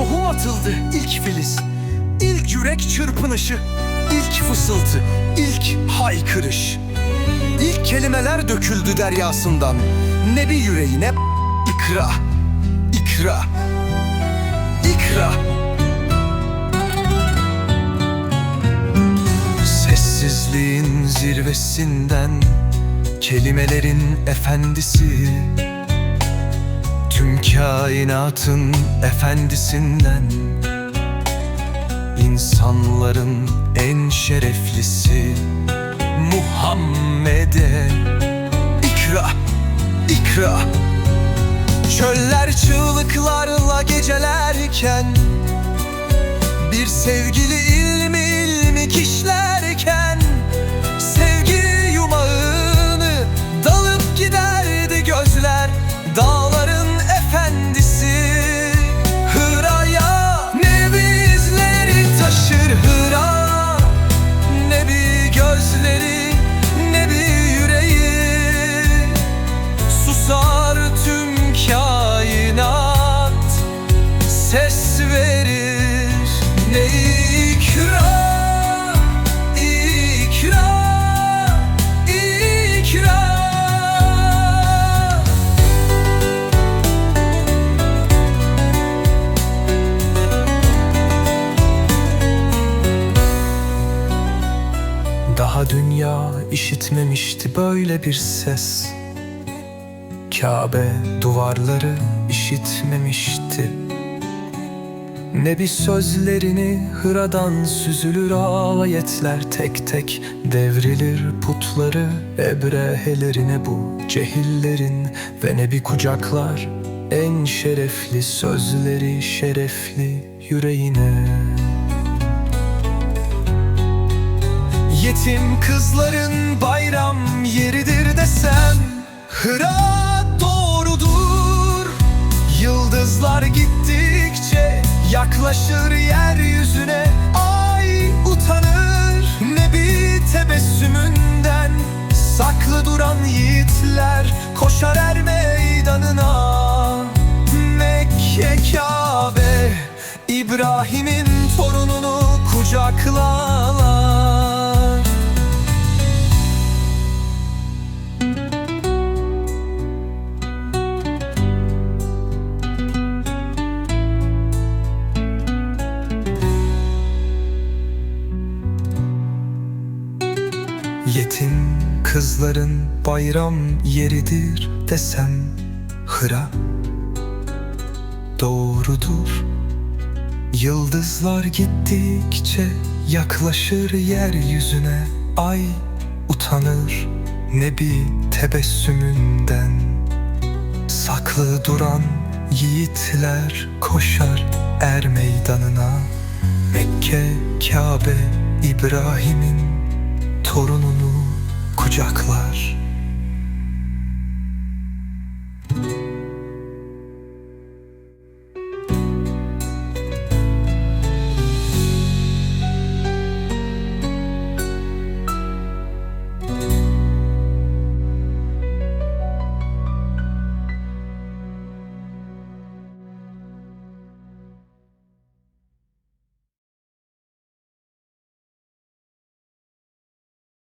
tohum atıldı ilk filiz. İlk yürek çırpınışı ilk fısıltı ilk haykırış. İlk kelimeler döküldü deryasından. Nebi yüreğine ikra ikra ikra. Sessizliğin zirvesinden Kelimelerin efendisi Tüm kainatın efendisinden İnsanların en şereflisi Muhammed'e ikra, ikra. Çöller çığlıklarla gecelerken Bir sevgili Daha dünya işitmemişti böyle bir ses. Kabe duvarları işitmemişti. Nebi sözlerini hıradan süzülür ayetler tek tek Devrilir putları ebrehelerine bu cehillerin Ve Nebi kucaklar en şerefli sözleri şerefli yüreğine Yetim kızların bayram yeridir desem Hıra doğrudur. Yıldızlar gittikçe yaklaşır yeryüzüne Ay utanır. Nebi tebessümünden Saklı duran yiğitler koşar er meydanına. Mekke Kabe İbrahim'in torununu kucaklarlar kızların bayram yeridir desem Hıra. Doğrudur Yıldızlar gittikçe yaklaşır yeryüzüne. Ay utanır Nebi tebessümünden. Saklı duran yiğitler koşar er meydanına. Mekke, Kabe, İbrahim'in torununu kucaklar